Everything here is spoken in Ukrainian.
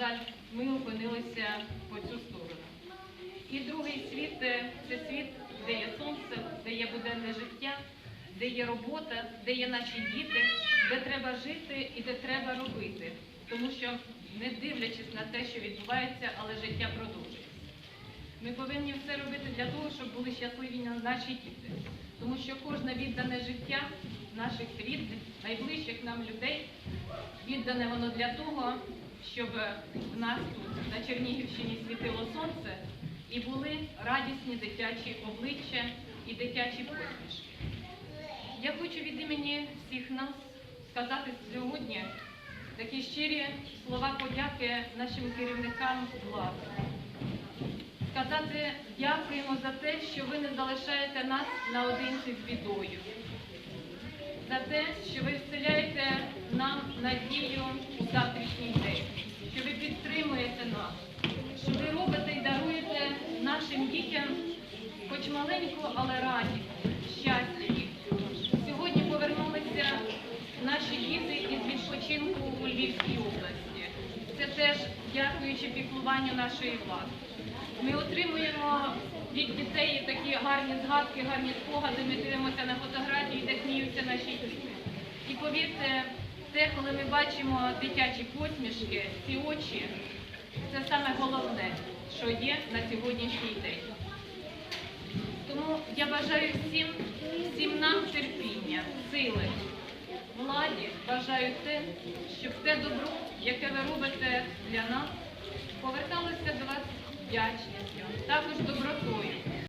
жаль, ми опинилися по цю сторону. І другий світ е, це світ, де є сонце, де є буденне життя, де є робота, де є наші діти, де треба жити і де треба робити. Тому що, не дивлячись на те, що відбувається, але життя продовжується. Ми повинні все робити для того, щоб були щасливі на- наші діти. Тому що кожне віддане життя наших рідних, найближчих нам людей, віддане воно для того, щоб в нас тут, на Чернігівщині, світило сонце і були радісні дитячі обличчя і дитячі посмішки. Я хочу від імені всіх нас сказати сьогодні такі щирі слова подяки нашим керівникам влади сказати дякуємо за те, що ви не залишаєте нас наодинці з бідою, за те, що ви вселяєте нам надію у завтрашній день, що ви підтримуєте нас, що ви робите і даруєте нашим дітям хоч маленьку, але радість, щастя їх. Сьогодні повернулися наші діти із відпочинку у Львівській області. Це теж дякуючи піклуванню нашої влади. Ми отримуємо від дітей такі гарні згадки, гарні спогади. Ми дивимося на фотографії, де сміються наші діти. І повірте, те, коли ми бачимо дитячі посмішки, ці очі, це саме головне, що є на сьогоднішній день. Тому я бажаю всім, всім нам терпіння, сили, владі бажаю те, щоб те добро, яке ви робите для нас, поверталося до вас вдячністю, також добротою,